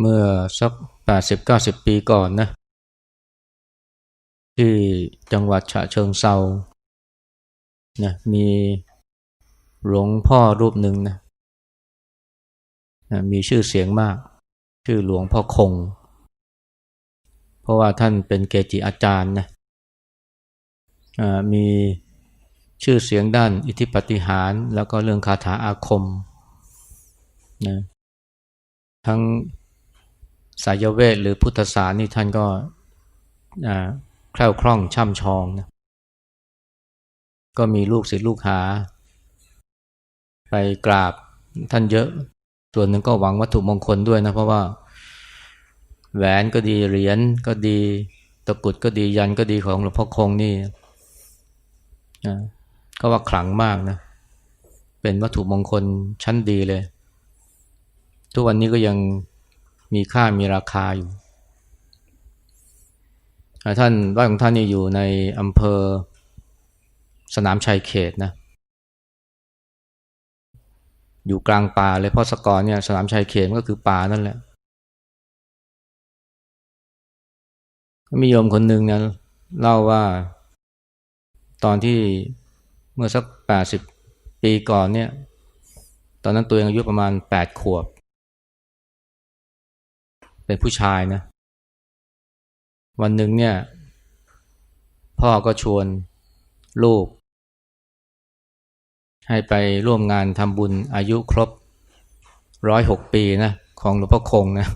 เมื่อสักแปดสิบเก้าสิบปีก่อนนะ ที่จังหวัดฉะเชิงเซานะมีหลวงพ่อรูปหนึ่งนะนะมีชื่อเสียงมาก ชื่อหลวงพ่อคง เพราะว่าท่านเป็นเกจิอาจารย์นะอ่ามีชื่อเสียงด้านอิทธิปฏิหารแล้วก็เรื่องคาถาอาคมนะทั้ง สายเวทหรือพุทธศาสตร์นี่ท่านก็แคล่วคล่องช่ำชองนะก็มีลูกศิษย์ลูกหา ไปกราบท่านเยอะ ส่วนหนึ่งก็หวังวัตถุมงคลด้วยนะ เพราะว่า แหวนก็ดีเหรียญก็ดีตะกุดก็ดียันก็ดีของหลวงพ่อคงนี่นะก็ว่าขลังมากนะ เป็นวัตถุมงคลชั้นดีเลย ทุกวันนี้ก็ยัง มีค่ามีราคาอยู่ ท่านวัดของท่านนี่อยู่ในอำเภอสนามชัยเขตนะ อยู่กลางป่าเลยเพราะสกอรเนี่ยสนามชัยเขตก็คือป่านั่นแหละ มีโยมคนหนึ่งนะเล่าว่าตอนที่เมื่อสักแปดสิบปีก่อนเนี่ย ตอนนั้นตัวเองอายุประมาณแปดขวบ เป็นผู้ชายนะ วันหนึ่งเนี่ย พ่อก็ชวนลูก ให้ไปร่วมงานทำบุญอายุครบร้อยหกปีนะของหลวงพ่อคงนะ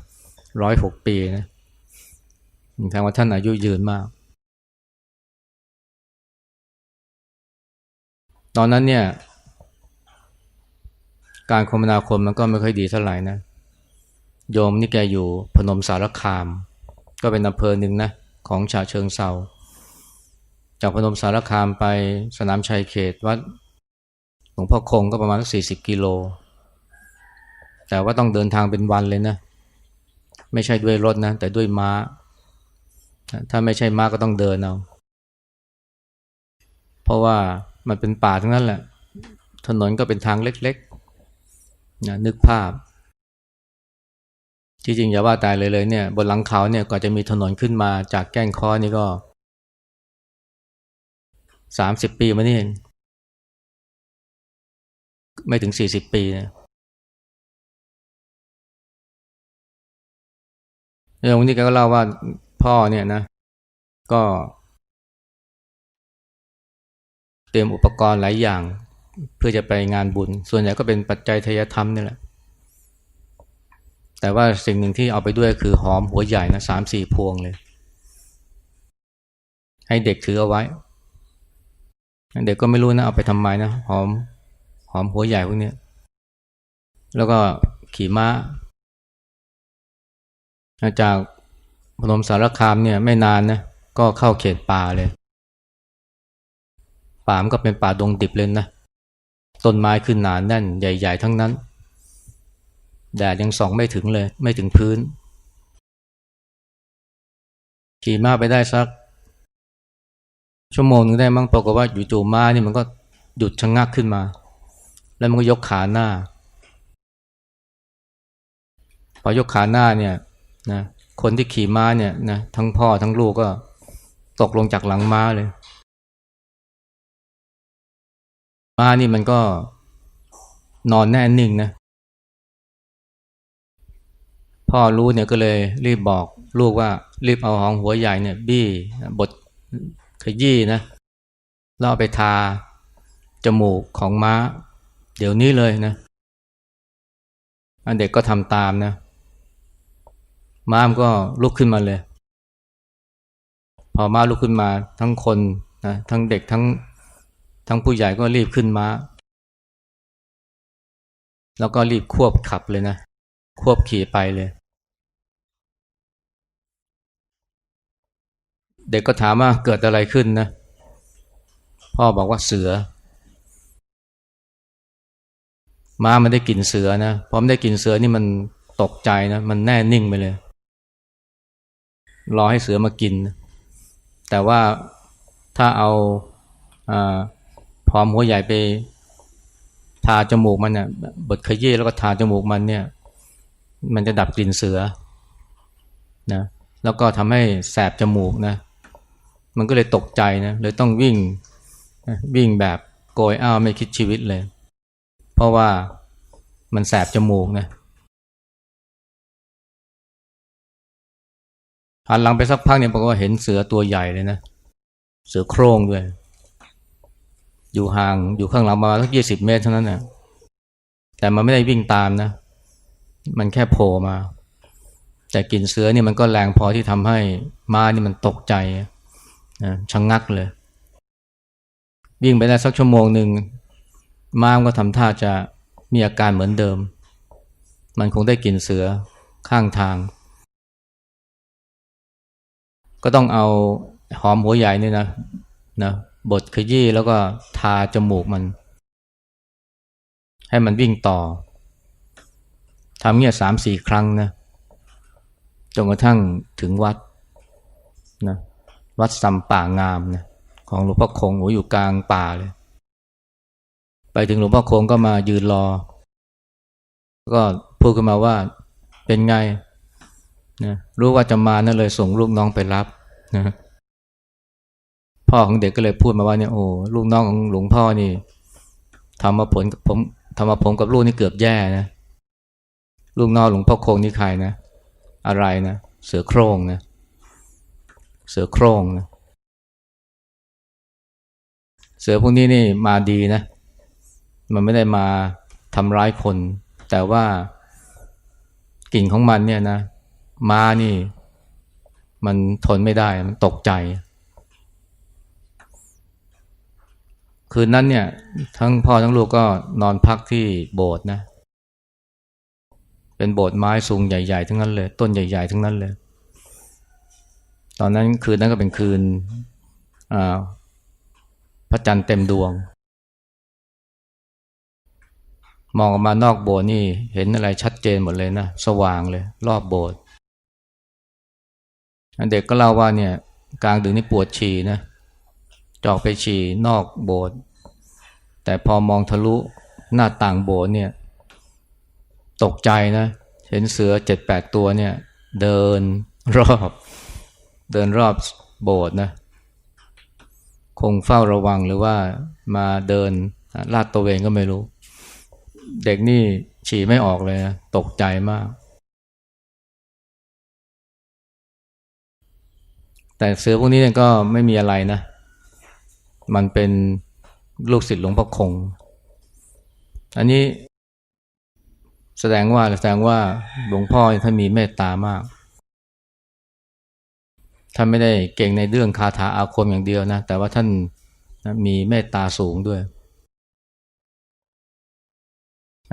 ร้อยหกปีนะแสดงว่าท่านอายุยืนมาก ตอนนั้นเนี่ย การคมนาคมมันก็ไม่ค่อยดีเท่าไหร่นะ โยมนี่แกอยู่พนมสารคาม ก็เป็นอำเภอหนึ่งนะของฉะเชิงเซาจากพนมสารคามไปสนามชัยเขตวัดหลวงพ่อคงก็ประมาณสี่สิบกิโล แต่ว่าต้องเดินทางเป็นวันเลยนะ ไม่ใช่ด้วยรถนะ แต่ด้วยม้า ถ้าไม่ใช่ม้าก็ต้องเดินเอา เพราะว่ามันเป็นป่าทั้งนั้นแหละ ถนนก็เป็นทางเล็กๆนะนึกภาพ จริงอย่าว่าตายเลยเลยเนี่ยบนหลังเขาเนี่ยก่อนจะมีถนนขึ้นมาจากแก้งค้อนี่ก็สามสิบปีมานี่เองไม่ถึงสี่สิบปีนะเรื่องนี้แกก็เล่าว่าพ่อเนี่ยนะ ก็ เตรียมอุปกรณ์หลายอย่าง เพื่อจะไปงานบุญ ส่วนใหญ่ก็เป็นปัจจัยทายธรรมนี่แหละ แต่ว่าสิ่งหนึ่งที่เอาไปด้วยคือหอมหัวใหญ่นะสามสี่พวงเลย ให้เด็กถือเอาไว้ เด็กก็ไม่รู้นะเอาไปทำไมนะหอมหอมหัวใหญ่พวกนี้แล้วก็ขี่ม้าจากพนมสารคามเนี่ยไม่นานนะก็เข้าเขตป่าเลย ป่ามันก็เป็นป่าดงดิบเลยนะต้นไม้ขึ้นหนาแน่นใหญ่ ๆ ทั้งนั้น แดดยังส่องไม่ถึงเลย ไม่ถึงพื้น ขี่ม้าไปได้สัก ชั่วโมงนึงได้มั้งปรากฏว่าอยู่จู่ม้านี่มันก็หยุดชะงงักขึ้นมา แล้วมันก็ยกขาหน้า พอยกขาหน้าเนี่ยนะคนที่ขี่ม้าเนี่ยนะทั้งพ่อทั้งลูกก็ตกลงจากหลังม้าเลย ม้านี่มันก็นอนแน่นิ่งนะ พ่อรู้เนี่ยก็เลยรีบบอกลูกว่ารีบเอาหองหัวใหญ่เนี่ยบี้บดขยี้นะแล้วเอไปทาจมูกของม้า เดี๋ยวนี้เลยนะอันเด็กก็ทำตามนะ ม้ามก็ลุกขึ้นมาเลย พอม้าลุกขึ้นมาทั้งคนนะทั้งเด็กทั้งทั้งผู้ใหญ่ก็รีบขึ้นม้า แล้วก็รีบควบขับเลยนะ ควบขี่ไปเลย เด็กก็ถามว่าเกิดอะไรขึ้นนะ พ่อบอกว่าเสือ ม้ามันได้กลิ่นเสือนะ พอมได้กลิ่นเสือนี่มันตกใจนะ มันแน่นิ่งไปเลย รอให้เสือมากิน แต่ว่าถ้าเอาอาพร้อมหัวใหญ่ไป ทาจมูกมันเนี่ยบดขยี้แล้วก็ทาจมูกมันเนี่ย มันจะดับกลิ่นเสือนะแล้วก็ทำให้แสบจมูกนะ มันก็เลยตกใจนะเลยต้องวิ่งวิ่งแบบโกยอ้าวไม่คิดชีวิตเลย เพราะว่ามันแสบจมูกนะหันหลังไปสักพักเนี่ยบอกฏว่าเห็นเสือตัวใหญ่เลยนะเสือโคร่งด้วย อยู่ห่างอยู่ข้างหลังมาสักยี่สิบเมตรเท่านั้นนะแต่มันไม่ได้วิ่งตามนะ มันแค่โผล่มา แต่กลิ่นเสือนี่มันก็แรงพอที่ทำให้ม้านี่มันตกใจ นะชะงงักเลย วิ่งไปได้สักชั่วโมงหนึ่งม้ามก็ทำท่าจะมีอาการเหมือนเดิม มันคงได้กลิ่นเสือข้างทาง ก็ต้องเอาหอมหัวใหญ่นี่นะนะบดขยี้แล้วก็ทาจมูกมัน ให้มันวิ่งต่อทำเงี้ยสามสี่ครั้งนะจนกระทั่งถึงวัดนะ วัดสัมป่างามนะของหลวงพ่อคงโอ้อยู่กลางป่าเลย ไปถึงหลวงพ่อคงก็มายืนรอ ก็พูดขึ้นมาว่าเป็นไงนะรู้ว่าจะมานั่นเลยส่งลูกน้องไปรับนะพ่อของเด็กก็เลยพูดมาว่าเนี่ยโอ้ลูกน้องของหลวงพ่อนี่ทำมาผลกับผมทำมาผมกับลูกนี่เกือบแย่นะลูกน้องหลวงพ่อคงนี่ใครนะ อะไรนะ เสือโคร่งนะ เสือโคร่งนะเสือพวกนี้นี่มาดีนะ มันไม่ได้มาทำร้ายคน แต่ว่ากลิ่นของมันเนี่ยนะมานี่ มันทนไม่ได้ มันตกใจ คืนนั้นเนี่ย ทั้งพ่อทั้งลูกก็นอนพักที่โบสถ์นะ เป็นโบสถ์ไม้สูงใหญ่ ๆ ทั้งนั้นเลย ต้นใหญ่ ๆ ทั้งนั้นเลย ตอนนั้นคืนนั้นก็เป็นคืนพระจันทร์เต็มดวง มองออกมานอกโบสถ์นี่เห็นอะไรชัดเจนหมดเลยนะ สว่างเลย รอบโบสถ์เด็กก็เล่าว่าเนี่ย กลางดึกนี่ปวดฉี่นะจอกไปฉี่นอกโบสถ์แต่พอมองทะลุหน้าต่างโบสถ์เนี่ย ตกใจนะ เห็นเสือเจ็ดแปดตัวเนี่ย เดินรอบ เดินรอบโบสถ์นะ คงเฝ้าระวังหรือว่ามาเดินลาดตัวเองก็ไม่รู้ เด็กนี่ฉี่ไม่ออกเลยนะตกใจมาก แต่เสือพวกนี้เนี่ยก็ไม่มีอะไรนะ มันเป็นลูกศิษย์หลวงพ่อคง อันนี้แสดงว่าแสดงว่าหลวงพ่อท่านมีเมตตามาก ท่านไม่ได้เก่งในเรื่องคาถาอาคมอย่างเดียวนะ แต่ว่าท่านมีเมตตาสูงด้วย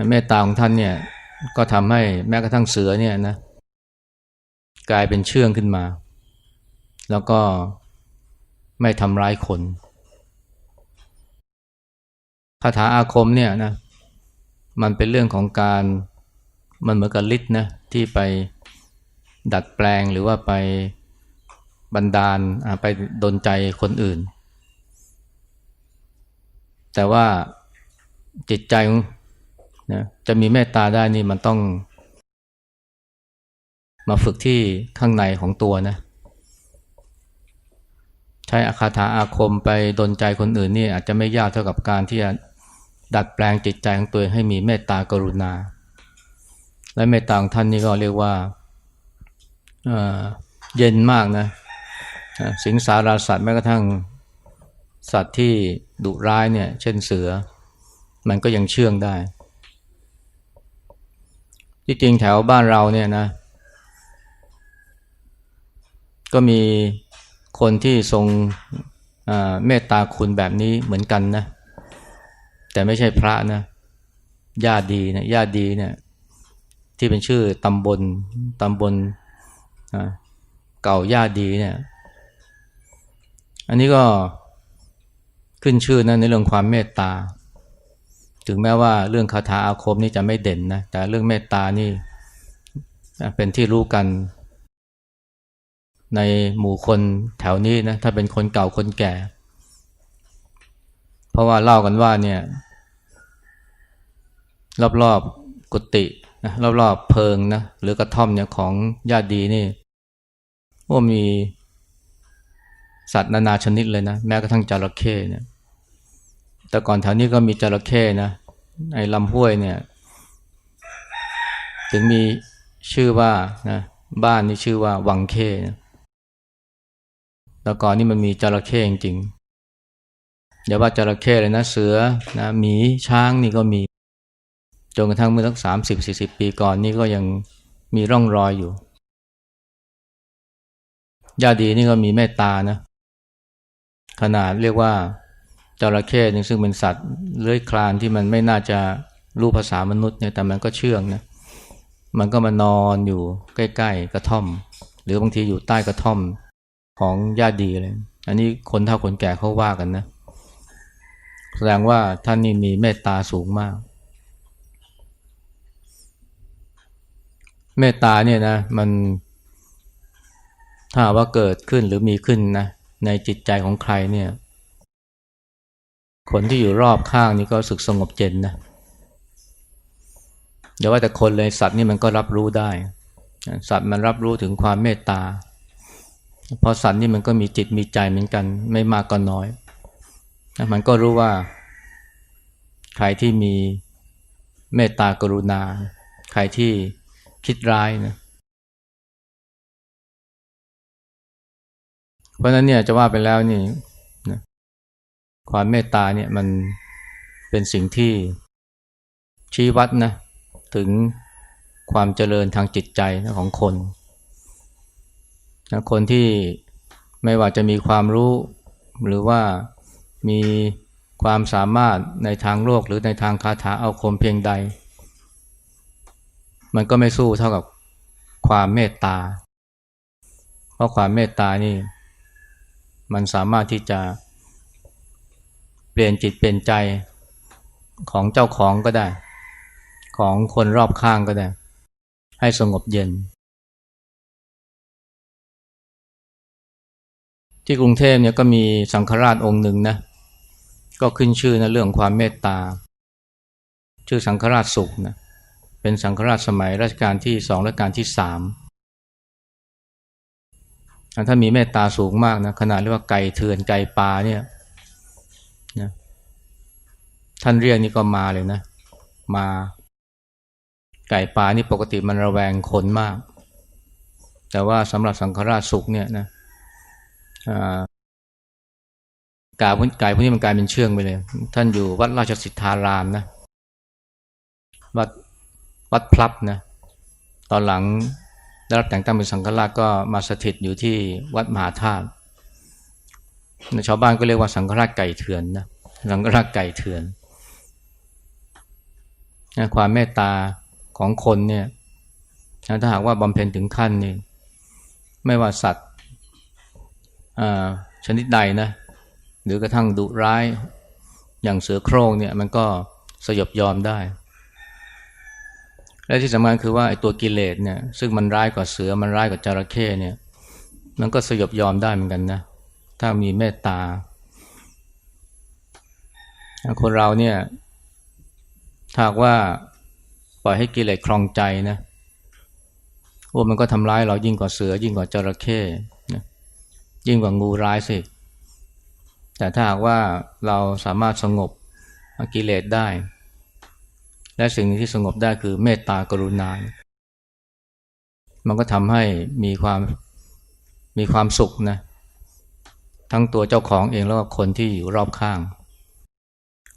เมตตาของท่านเนี่ยก็ทำให้แม้กระทั่งเสือเนี่ยนะกลายเป็นเชื่องขึ้นมา แล้วก็ไม่ทำร้ายคนคาถาอาคมเนี่ยนะมันเป็นเรื่องของการมันเหมือนกับฤทธิ์นะที่ไปดัดแปลงหรือว่าไป บันดาลไปดนใจคนอื่น แต่ว่าจิตใจนะจะมีเมตตาได้นี่มันต้อง มาฝึกที่ข้างในของตัวนะใช้อาคาถาอาคมไปดนใจคนอื่นนี่อาจจะไม่ยากเท่ากับการที่จะดัดแปลงจิตใจของตัวให้มีเมตตากรุณา และเมตตาของท่านนี่ก็เรียกว่าเเย็นมากนะ สิงสาราสัตว์แม้กระทั่งสัตว์ที่ดุร้ายเนี่ย เช่นเสือ มันก็ยังเชื่องได้ ที่จริงแถวบ้านเราเนี่ยนะ ก็มีคนที่ทรงเมตตาคุณแบบนี้เหมือนกันนะ แต่ไม่ใช่พระนะญาติดีนะญาติดีเนี่ย ที่เป็นชื่อตำบลตำบลเก่าญาติดีเนี่ย อันนี้ก็ขึ้นชื่อนะในเรื่องความเมตตา ถึงแม้ว่าเรื่องคาถาอาคมนี่จะไม่เด่นนะ แต่เรื่องเมตตานี่เป็นที่รู้กัน ในหมู่คนแถวนี้นะ ถ้าเป็นคนเก่าคนแก่ เพราะว่าเล่ากันว่าเนี่ย รอบๆกุฏินะรอบๆเพิงนะ หรือกระท่อมเนี่ยของญาติดีนี่ว่ามี สัตว์นานาชนิดเลยนะ แม้กระทั่งจระเข้เนี่ยแต่ก่อนแถวนี้ก็มีจระเข้นะไอ้ลำห้วยเนี่ย ถึงมีชื่อว่านะบ้านนี่ชื่อว่าวังเข้นะแต่ก่อนนี่มันมีจระเข้จริงๆอย่าว่าจระเข้เลยนะ เสือนะหมีช้างนี่ก็มีจนกระทั่งเมื่อสักสามสิบสี่สิบปีก่อนนี่ก็ยังมีร่องรอยอยู่ญาดีนี่ก็มีเมตตานะ ขนาดเรียกว่าจระเข้นี่ซึ่งเป็นสัตว์เลื้อยคลานที่มันไม่น่าจะรู้ภาษามนุษย์เนี่ยแต่มันก็เชื่องนะมันก็มานอนอยู่ใกล้ ๆ กระท่อม หรือบางทีอยู่ใต้กระท่อมของญาติดีเลย อันนี้คนเฒ่าคนแก่เขาว่ากันนะแสดงว่าท่านนี่มีเมตตาสูงมาก เมตตาเนี่ยนะมันถ้าว่าเกิดขึ้นหรือมีขึ้นนะ ในจิตใจของใครเนี่ย คนที่อยู่รอบข้างนี่ก็สึกสงบเย็นนะเดี๋ยวว่าแต่คนเลยสัตว์นี่มันก็รับรู้ได้ สัตว์มันรับรู้ถึงความเมตตาเพราะสัตว์นี่มันก็มีจิตมีใจเหมือนกัน ไม่มากก็น้อย มันก็รู้ว่า ใครที่มีเมตตากรุณา ใครที่คิดร้ายนะ เพราะนั้นเนี่ยจะว่าไปแล้วนี่นะความเมตตาเนี่ยมันเป็นสิ่งที่ชี้วัดนะถึงความเจริญทางจิตใจของคนนะคนที่ไม่ว่าจะมีความรู้หรือว่ามีความสามารถในทางโลกหรือในทางคาถาเอาคมเพียงใด มันก็ไม่สู้เท่ากับความเมตตา เพราะความเมตตานี่ มันสามารถที่จะเปลี่ยนจิตเปลี่ยนใจของเจ้าของก็ได้ ของคนรอบข้างก็ได้ ให้สงบเย็น ที่กรุงเทพเนี่ยก็มีสังฆราชองค์หนึ่งนะก็ขึ้นชื่อในะเรื่องความเมตตา ชื่อสังฆราชสุขนะเป็นสังฆราชสมัยรัชกาลที่สองรัชกาลที่สาม ถ้ามีเมตตาสูงมากนะขนาดเรียกว่าไก่เถื่อนไก่ปลาเนี่ยนะท่านเรียกนี่ก็มาเลยนะ มา ไก่ปลานี่ปกติมันระแวงคนมาก แต่ว่าสำหรับสังฆราชสุขเนี่ยนะกาไก่พวกนี้มันกลายเป็นเชื่องไปเลย ท่านอยู่วัดราชสิทธารามนะวัดวัดพลับนะตอนหลัง ได้รับแต่งตั้งเป็นสังฆราชก็มาสถิตอยู่ที่วัดมหาธาตุชาวบ้านก็เรียกว่าสังฆราชไก่เถื่อนนะสังฆราชไก่เถื่อนนะความเมตตาของคนเนี่ยถ้าหากว่าบำเพ็ญถึงขั้นนี่ไม่ว่าสัตว์ชนิดใดนะหรือกระทั่งดุร้ายอย่างเสือโคร่งเนี่ยมันก็สยบยอมได้ และที่สำคัญคือว่าไอ้ตัวกิเลสเนี่ยซึ่งมันร้ายกว่าเสือมันร้ายกว่าจระเข้เนี่ยมันก็สยบยอมได้เหมือนกันนะถ้ามีเมตตา คนเราเนี่ยถ้าว่าปล่อยให้กิเลสคลองใจนะว่ามันก็ทำร้ายเรายิ่งกว่าเสือ ยิ่งกว่าจระเข้นะยิ่งกว่างูร้ายสิ แต่ถ้าหากว่าเราสามารถสงบกิเลสได้ และสิ่งที่สงบได้คือเมตตากรุณา มันก็ทำให้มีความมีความสุขนะ ทั้งตัวเจ้าของเองแล้วก็คนที่อยู่รอบข้าง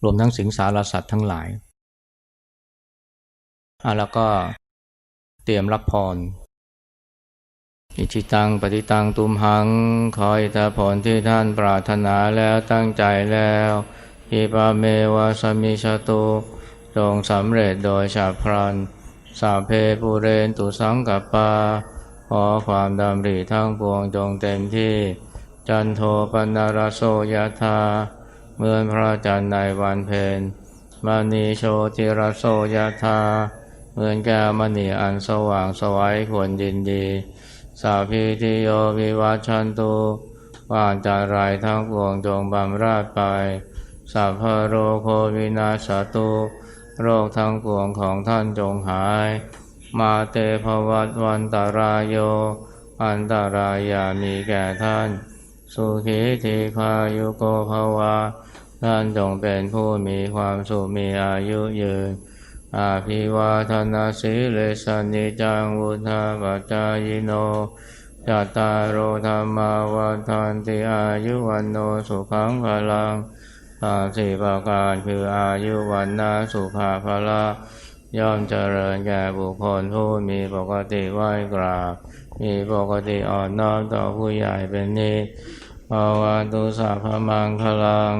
รวมทั้งสิงสารสัตว์ทั้งหลายอะแล้วก็เตรียมรับพรอิชิตังปฏิตังตุมหังขออิทธผลที่ท่านปรารถนาแล้วตั้งใจแล้วอิปาเมวะสมิชตุ จงสำเร็จโดยฉับพลันสาเพปูเรนตุสังกัปปาขอความดำริทั้งปวงจงเต็มที่ จันโทปนารโสยธาเมื่อพระจันทร์ในวันเพ็ญมณีโชติรโสยธาเหมือนแก้วมณีอันสว่างสวัยควรยินดี สาพีติโยวิวัชันตุว่านจารายทั้งปวงจงบำราดไปสัพพโรโควินาสตุ โรคทั้งปวงของท่านจงหาย มาเตภวัตวันตารายโย อันตารายามีแก่ท่าน สุขีทีคายุโกภวา ท่านจงเป็นผู้มีความสุขมีอายุยืน อาภิวาทนาสิเลสนิจังวุธาปัจจายโนจัตตารโอธรรมาวันทันติอายุวันโนสุขังพลัง สามสี่ประการคืออายุวันนาสุภาภละย่อมเจริญแก่บุคคลผู้มีปกติไหวกราบ มีปกติอ่อนน้อมต่อผู้ใหญ่เป็นนิจภาวะตุสัพมังคลัง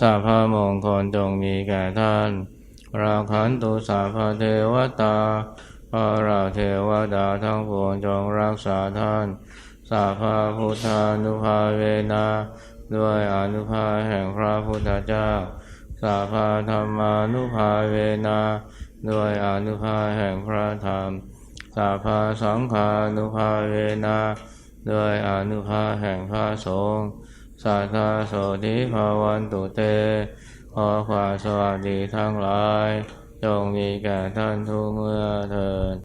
สัพมงคลจงมีแก่ท่าน ราขันตุสัพเทวตาพระราเทวดาทั้งปวงจงรักษาท่านสัพพพุทธานุภาเวนะ ด้วยอนุภาแห่งพระพุทธเจ้าสัพพธรรมานุภาเวนะด้วยอนุภาแห่งพระธรรมสัพพสังฆานุภาเวนะด้วยอนุภาแห่งพระสงฆ์สัทธาโสธิภาวันตุเต ขอความสวัสดีทั้งหลาย จงมีแก่ท่านทุกเมื่อเถิด